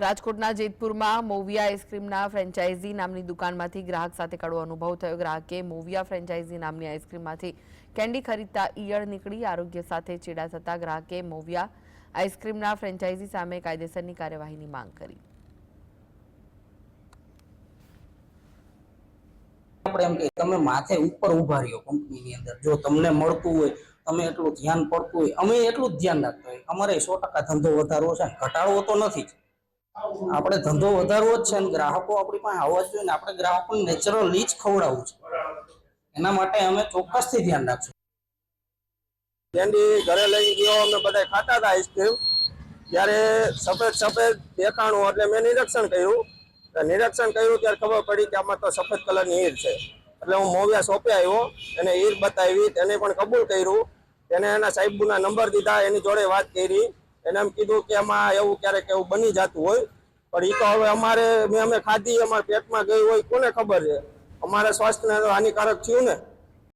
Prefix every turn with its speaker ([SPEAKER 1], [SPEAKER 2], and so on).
[SPEAKER 1] રાજકોટના જેતપુરમાં મોવિયા આઈસ્ક્રીમના ફ્રેન્ચાઇઝી નામની દુકાનમાંથી ગ્રાહક સાથે કડવો અનુભવ થયો. ગ્રાહકે મોવિયા ફ્રેન્ચાઇઝી નામની આઈસ્ક્રીમમાંથી કેન્ડી ખરીદતા ઈયળ નીકળી આરોગ્ય સાથે ચેડા થતા ગ્રાહકે મોવિયા આઈસ્ક્રીમના ફ્રેન્ચાઇઝી સામે કાયદેસરની કાર્યવાહીની માંગ કરી.
[SPEAKER 2] તમે માથે ઉપર ઊભા રહ્યો કંપનીની અંદર. જો તમને મળતું હોય, તમે એટલું ધ્યાન પડતું હોય, અમે એટલું જ ધ્યાન રાખતા હોય અમારે સો ટકા ધંધો વધારવો છે ઘટાડવો તો નથી આપણે ધંધો વધારવો જ છે અને ગ્રાહકો આપણી પાસે આવવા જોઈએ ને આપણે ગ્રાહકોને નેચરલી જ ખવડાવવું છે. એના માટે અમે ચોક્કસથી ધ્યાન રાખશું.
[SPEAKER 3] કેન્ડી ઘરે લઈ ગયો, અમે બધા ખાતા હતા આઈસ્ક્રીમ ત્યારે સફેદ સફેદ દેખાણું, એટલે મેં નિરીક્ષણ કર્યું. નિરીક્ષણ કર્યું, ત્યારે ખબર પડી કે આમાં તો સફેદ કલરની ઈર છે. એટલે હું મોવિયા સોંપે આવ્યો, એને ઈર બતાવી, તેને પણ કબૂલ કર્યું. તેને એના સાહેબના નંબર દીધા, એની જોડે વાત કરી. એને એમ કીધું કે આમાં એવું ક્યારેક એવું બની જતું હોય. પણ એ તો હવે અમારે, મેં અમે ખાધી, અમારા પેટમાં ગઈ હોય, કોને ખબર છે? અમારા સ્વાસ્થ્યને હાનિકારક થયું ને?